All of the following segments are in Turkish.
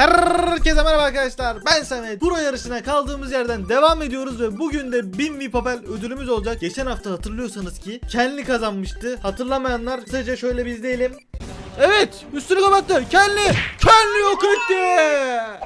Herkese merhaba arkadaşlar. Ben Samet. Pro yarışına kaldığımız yerden devam ediyoruz ve bugün de 1000 Vipapel ödülümüz olacak. Geçen hafta hatırlıyorsanız ki Kenli kazanmıştı. Hatırlamayanlar kısaca şöyle bir izleyelim. Evet üstünü kapattı. Kenli. Kenli yok etti.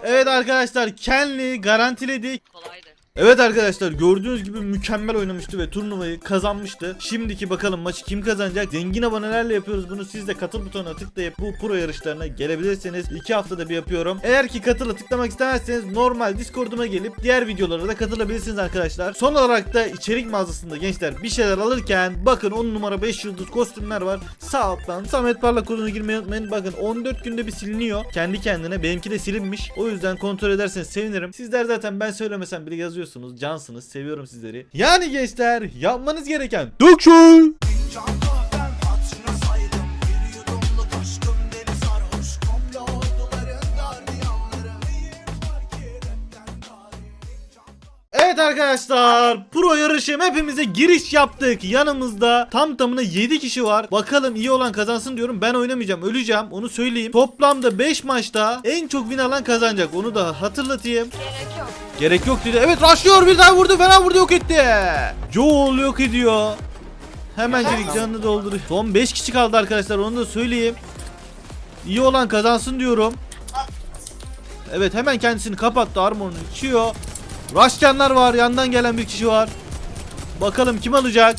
Evet arkadaşlar Kenli garantiledi. Kolaydı. Evet arkadaşlar gördüğünüz gibi mükemmel oynamıştı ve turnuvayı kazanmıştı. Şimdiki bakalım maçı kim kazanacak? Zengin abonelerle yapıyoruz bunu. Siz de katıl butonuna tıklayıp bu pro yarışlarına gelebilirsiniz. 2 haftada bir yapıyorum. Eğer ki katıla tıklamak istemezseniz normal Discord'uma gelip diğer videolara da katılabilirsiniz arkadaşlar. Son olarak da içerik mağazasında gençler bir şeyler alırken bakın 10 numara 5 yıldız kostümler var. Sağ alttan Samet Parlak kodunu girmeyi unutmayın. Bakın 14 günde bir siliniyor. Kendi kendine. Benimki de silinmiş. O yüzden kontrol ederseniz sevinirim. Sizler zaten ben söylemesem bile yazıyorsunuz. Cansınız. Seviyorum sizleri. Yani gençler yapmanız gereken Dök arkadaşlar Pro yarışı hepimize giriş yaptık. Yanımızda tam tamına 7 kişi var. Bakalım iyi olan kazansın diyorum. Ben oynamayacağım öleceğim. Onu söyleyeyim. Toplamda 5 maçta en çok win alan kazanacak. Onu da hatırlatayım. Gerek yok. Gerek yok dedi. Evet rushlıyor bir daha vurdu. Fena vurdu. Yok etti. Joel yok ediyor. Hemencilik canını dolduruyor Son 5 kişi kaldı arkadaşlar. Onu da söyleyeyim. İyi olan kazansın diyorum. Evet hemen kendisini kapattı. Armorunu içiyor Rushcanlar var yandan gelen bir kişi var Bakalım kim alacak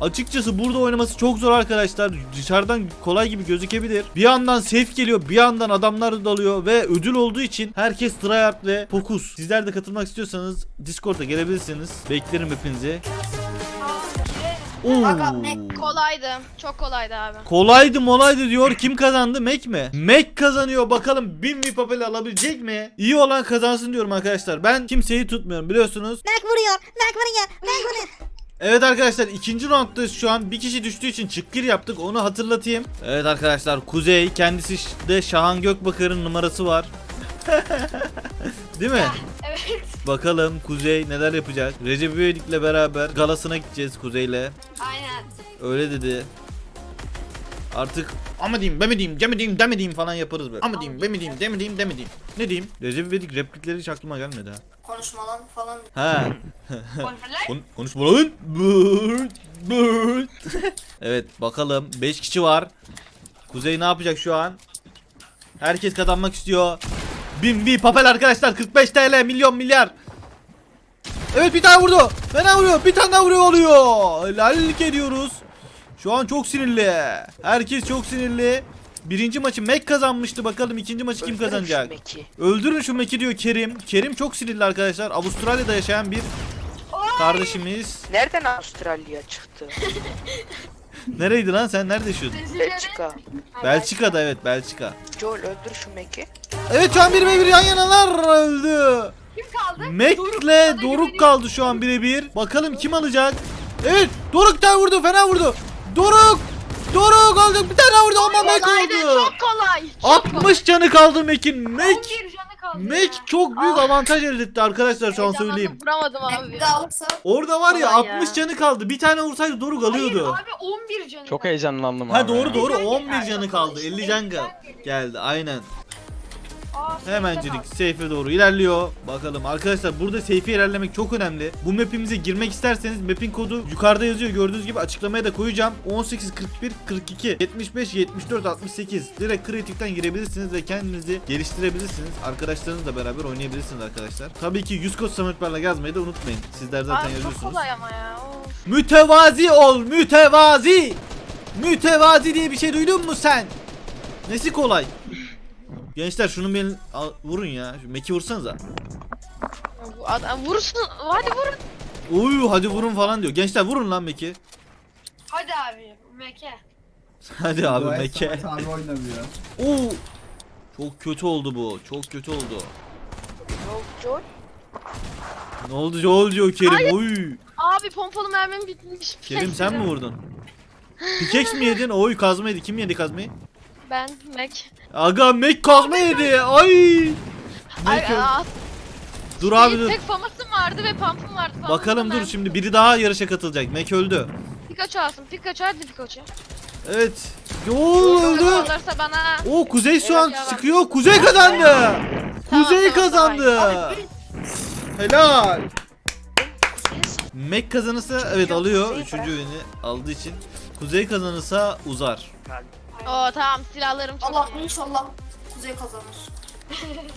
Açıkçası burada oynaması çok zor arkadaşlar. Dışarıdan kolay gibi gözükebilir. Bir yandan safe geliyor, bir yandan adamlar dalıyor ve ödül olduğu için herkes tryhard ve fokus. Sizler de katılmak istiyorsanız Discord'a gelebilirsiniz. Beklerim hepinizi. Oo. Kolaydı. Çok kolaydı abi. Kolaydı molaydı diyor. Kim kazandı? Mac mi? Mac kazanıyor. Bakalım 1000 bir papel alabilecek mi? İyi olan kazansın diyorum arkadaşlar. Ben kimseyi tutmuyorum biliyorsunuz. Nak vuruyor. Nak vuruyor. Nak vuruyor. Evet arkadaşlar ikinci rounddayız şu an. Bir kişi düştüğü için çıkkır yaptık. Onu hatırlatayım. Evet arkadaşlar Kuzey kendisi de Şahan Gökbakar'ın numarası var. Değil mi? Evet. Bakalım Kuzey neler yapacak. Recep İvedik'le beraber galasına gideceğiz Kuzey'le. Aynen. Öyle dedi. Artık ama diyeyim, ben mi diyeyim, cem mi diyeyim, dem mi diyeyim falan yaparız böyle. Ama diyeyim, ben mi diyeyim, dem mi diyeyim, dem mi diyeyim. Ne diyeyim? Recep İvedik replikleri hiç aklıma gelmedi ha. Konuşmalan falan. Ha. Kontroller. Kon evet bakalım 5 kişi var. Kuzey ne yapacak şu an? Herkes kazanmak istiyor. Bin bir papel arkadaşlar 45 TL milyon milyar. Evet bir tane vurdu. Fena vuruyor. Bir tane daha vuruyor oluyor. Helallik ediyoruz. Şu an çok sinirli. Herkes çok sinirli. Birinci maçı Mac kazanmıştı. Bakalım ikinci maçı kim kazanacak? Öldürün şu Mac'i diyor Kerim. Kerim çok sinirli arkadaşlar. Avustralya'da yaşayan bir kardeşimiz. Nereden Avustralya çıktı? Nereydi lan sen? Nerede yaşıyordun? Belçika. Belçika'da evet Belçika. Joel öldür şu Mac'i. Evet şu an 1 ve 1 yan yanalar öldü. Kim kaldı? Mac'le Doruk kaldı şu an birebir. Bakalım kim alacak? Evet Doruk da vurdu fena vurdu. Doruk! Doruk aldı bir tane daha vurdu ama Mac oldu. Çok kolay. Çok 60 canı kaldı Mac'in. Mac 11 canı kaldı Mac ya. çok büyük avantaj elde etti arkadaşlar şu an Heyecanlandım, söyleyeyim. Vuramadım abi. Alırsa. Orada var ya Kolay ya. 60 canı kaldı. Bir tane vursaydı Doruk alıyordu. Hayır abi 11 canı. Çok heyecanlandım Ha abi. doğru ya. doğru Elli 11 can canı kaldı. 50 can Elli gal- can geldi. Aynen. Hemencilik safe'e doğru ilerliyor. Bakalım arkadaşlar burada safe'e ilerlemek çok önemli. Bu map'imize girmek isterseniz map'in kodu yukarıda yazıyor. Gördüğünüz gibi açıklamaya da koyacağım. 18 41 42 75 74 68. Direkt kritikten girebilirsiniz ve kendinizi geliştirebilirsiniz. Arkadaşlarınızla beraber oynayabilirsiniz arkadaşlar. Tabii ki 100 kod Sametlerle yazmayı da unutmayın. Sizler zaten Abi çok yazıyorsunuz. kolay ama ya. Of. Mütevazi ol, mütevazi. Mütevazi diye bir şey duydun mu sen? Nesi kolay? Gençler şunu bir al- vurun ya. Şu meki vursanıza. Bu Adam vursun. Hadi vurun. Uy hadi vurun falan diyor. Gençler vurun lan meki. Hadi abi. Meke. Hadi abi meke. Samet abi oynamıyor. Oo. Çok kötü oldu bu. Çok kötü oldu. Joel, Joel. Ne oldu Joel diyor Kerim. Oy. Abi pompalı mermim bitmiş. Kerim sen mi vurdun? Pickaxe mi yedin? Oy kazma yedi. Kim yedi kazmayı? Ben Mac. Aga mek kazma yedi. Ay. Öldü. aa, Dur abi dur. Tek famasım vardı ve pump'ım vardı. Pump'ım Bakalım dur şimdi biri daha yarışa katılacak. Mek öldü. Pikachu alsın. Pikachu hadi Pikachu. Evet. Joel öldü. Olursa bana. O Kuzey şu an Evet çıkıyor. Kuzey kazandı. Kuzey tamam, kazandı. Helal. Mek kazanırsa evet alıyor. Üçüncü oyunu aldığı için. Kuzey kazanırsa uzar. Oo tamam silahlarım çok Allah iyi. inşallah Kuzey kazanır.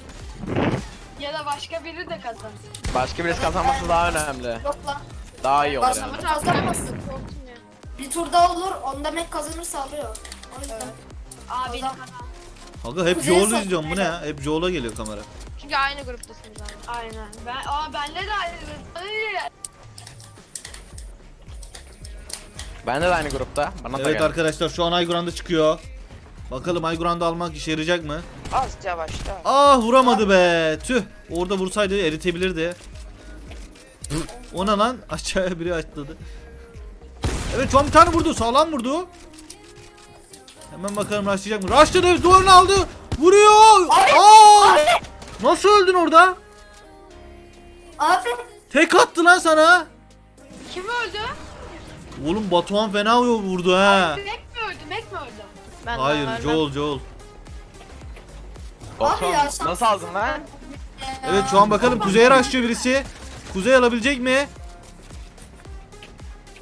Ya da başka biri de kazanır. Başka birisi kazanması daha önemli. Yok lan. Daha iyi olur Başka yani. bir kazanmasın. Korktum ya. Bir turda olur. Onda Mac kazanırsa alıyor. O yüzden. Abi Kazan- Aga hep Kuzey Joel'u izliyorum bu ne ya? Hep Joel'a geliyor kamera. Çünkü aynı gruptasınız abi. Aynen. Ben, aa bende de aynı. Ay, Ben de aynı grupta. Bana da Evet gel. arkadaşlar şu an Ayguranda çıkıyor. Bakalım Ayguranda almak işe yarayacak mı? Az yavaşta. Ah vuramadı be. Tüh. Orada vursaydı eritebilirdi. O ne lan? Aşağıya biri atladı. Evet şu an bir tane vurdu. Sağlam vurdu. Hemen bakalım rushlayacak mı? Rushladı. Duvarını aldı. Vuruyor. Aa! Nasıl öldün orada? Abi Tek attı lan sana. Kim öldü? Oğlum Batuhan fena vurdu ha. Mac mi öldü? Mac mi öldü? Ben Hayır vermem. Joel Joel. Abi ya, şans- nasıl aldın lan? Evet şu an bakalım Kuzey'e rushlıyor birisi. Kuzey alabilecek mi?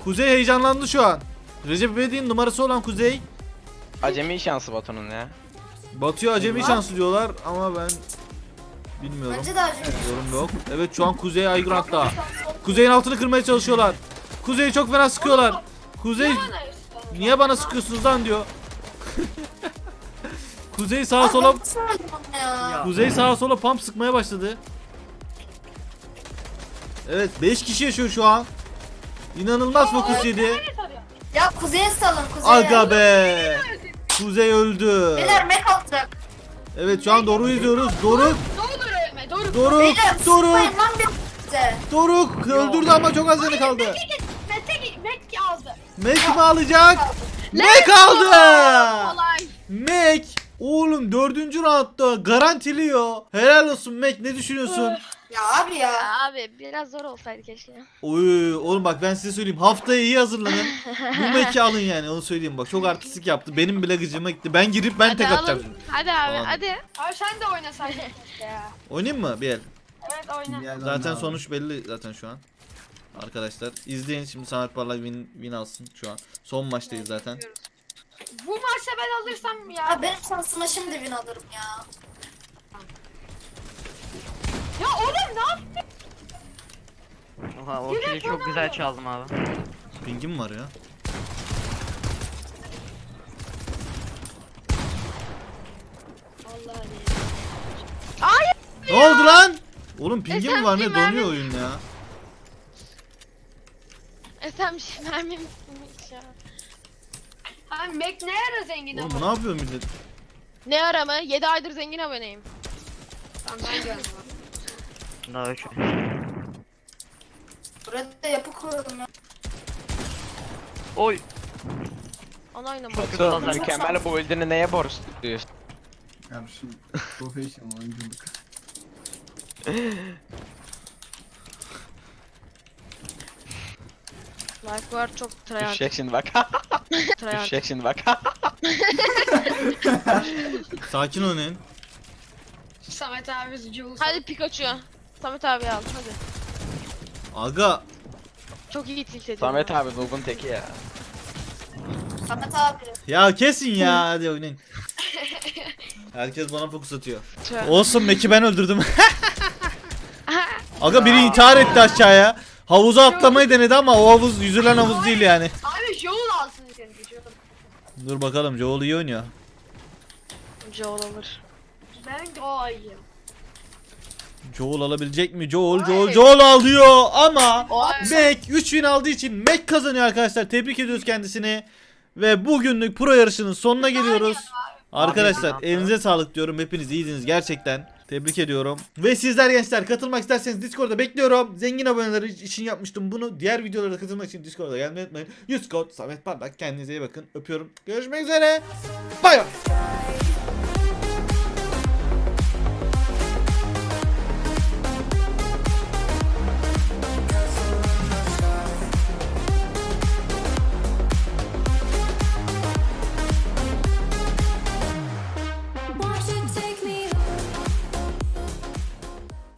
Kuzey heyecanlandı şu an. Recep İvedik'in numarası olan Kuzey. Acemi şansı Batu'nun ya. Batıyor acemi şansı diyorlar ama ben bilmiyorum. bence de acı. Yorum yok. Evet şu an Kuzey Aygurant'ta. Kuzey'in altını kırmaya çalışıyorlar. Kuzey'i çok fena sıkıyorlar. Kuzey niye bana sıkıyorsunuz lan diyor. Kuzey sağa sola? Kuzey sağa sola pump sıkmaya başladı. Evet 5 kişi yaşıyor şu an. İnanılmaz fokus yedi. Ya Kuzey'e salın Kuzey'e. Aga be. Kuzey öldü. Beyler Mac alacak. Evet şu an Doruk'u izliyoruz. Doruk, Ne olur ölme. Doruk, Doruk, size. Doruk öldürdü ama çok az canı kaldı. Mac aldı. Mac mi alacak? Mac aldı. Kolay. Mac oğlum dördüncü roundda garantiliyor. Helal olsun Mac ne düşünüyorsun? Ya abi ya. Ya abi biraz zor olsaydı keşke. Oy oğlum bak ben size söyleyeyim haftaya iyi hazırlanın. Bu Mac'i alın yani onu söyleyeyim bak çok artistik yaptı. Benim bile gıcıma gitti. Ben girip ben hadi tek alın. atacağım. Hadi abi Tamam. hadi. Abi sen de oynasaydın işte ya. Oynayayım mı bir el? Evet oyna. Zaten sonuç belli zaten şu an. Arkadaşlar izleyin şimdi Samet Parlak win, win alsın şu an. Son maçtayız zaten. Bu maçta ben alırsam ya. Ya benim şansıma şimdi win alırım ya. Ya oğlum ne yaptın? Oha o kili çok güzel çaldım abi. Pingim var ya. Hayır. Ne oldu lan? Oğlum pingim sen var ne ping donuyor oyun ya. Sen bir şey vermemişsin hiç ya. Abi Mac ne ara zengin Oğlum ama. bu ne yapıyor millet? Ne ara mı? 7 aydır zengin aboneyim. Tamam ben görmedim. Daha üç. Buraya da yapı koyalım ya. Oy. Ona oynama. Batu mükemmel bu öldüğünü neye borçluyuz? Yani şu professional oyunculuk. Lifeguard çok tryhard. Düşecek şimdi bak. tryhard. Düşecek şimdi bak. Sakin oynayın. Samet abi Jules. Hadi Pikachu. Samet abi al hadi. Aga Çok iyi tilt ediyor. Samet abi Nub'un teki ya. Samet abi. ya kesin ya hadi oynayın. Herkes bana fokus atıyor. Olsun Mac'i ben öldürdüm. Aga biri intihar etti aşağıya. Havuza atlamayı denedi ama o havuz yüzülen havuz değil yani. Abi Joel alsın seni. Dur bakalım Joel iyi oynuyor. Joel alır. Ben ayı. Joel alabilecek mi? Joel, Joel, Joel alıyor ama Oy. Mac 3000 aldığı için Mac kazanıyor arkadaşlar. Tebrik ediyoruz kendisini. Ve bugünlük pro yarışının sonuna geliyoruz. Arkadaşlar elinize sağlık diyorum. Hepiniz iyiydiniz gerçekten. Tebrik ediyorum. Ve sizler gençler katılmak isterseniz Discord'da bekliyorum. Zengin aboneleri için yapmıştım bunu. Diğer videolara katılmak için Discord'da gelmeyi unutmayın. Discord Samet Parlak kendinize iyi bakın. Öpüyorum. Görüşmek üzere. Bay bay.